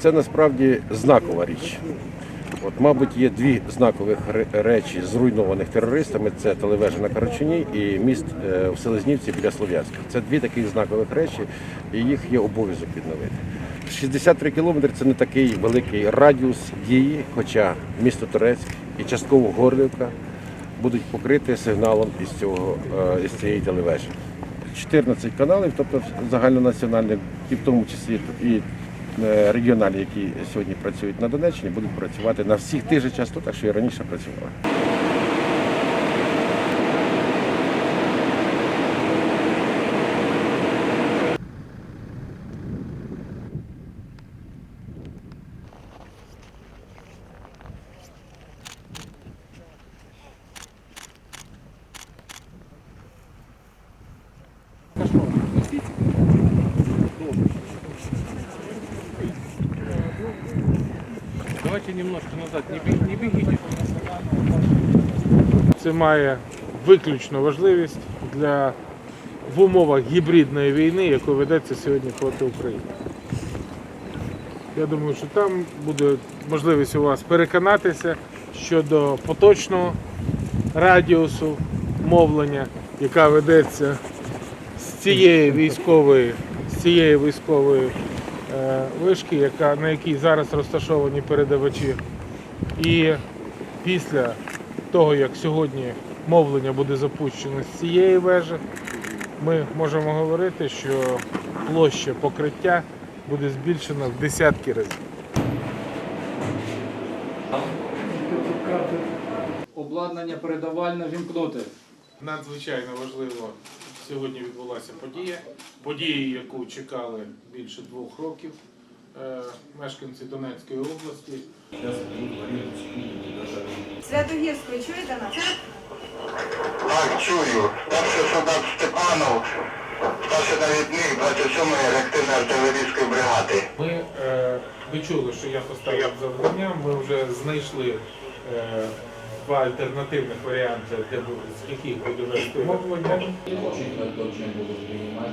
Це насправді знакова річ. От, мабуть, є дві знакових ре- речі зруйнованих терористами: це телевежа на Карачуні і міст е, в Селезнівці біля Слов'янська. Це дві таких знакових речі, і їх є обов'язок відновити. 63 кілометри це не такий великий радіус дії, хоча місто Торецьк і частково Горлівка будуть покриті сигналом із, цього, е, із цієї телевежі. 14 каналів, тобто загальнонаціональних, і в тому числі і е, регіональні, які сьогодні працюють на Донеччині, будуть працювати на всіх тих же частотах, що і раніше працювали. Давайте немножко назад, не, бегите. Це має виключну важливість для в умовах гібридної війни, яка ведеться сьогодні проти України. Я думаю, що там буде можливість у вас переконатися щодо поточного радіусу мовлення, яка ведеться з цієї військової, з цієї військової вишки, яка, на якій зараз розташовані передавачі. І після того, як сьогодні мовлення буде запущено з цієї вежі, ми можемо говорити, що площа покриття буде збільшена в десятки разів. Обладнання передавальне вімкнути. Надзвичайно важливо сьогодні відбулася подія. Подія, яку чекали більше двох років е, мешканці Донецької області. Святогірської чуєте нас? Так, чую. Старший солдат Степанов, старший навідник 27-ї реактивної артилерійської бригади. Ми е, ви чули, що я поставив завдання. Ми вже знайшли е, два альтернативних варіанти, де з яких буде вести мовлення.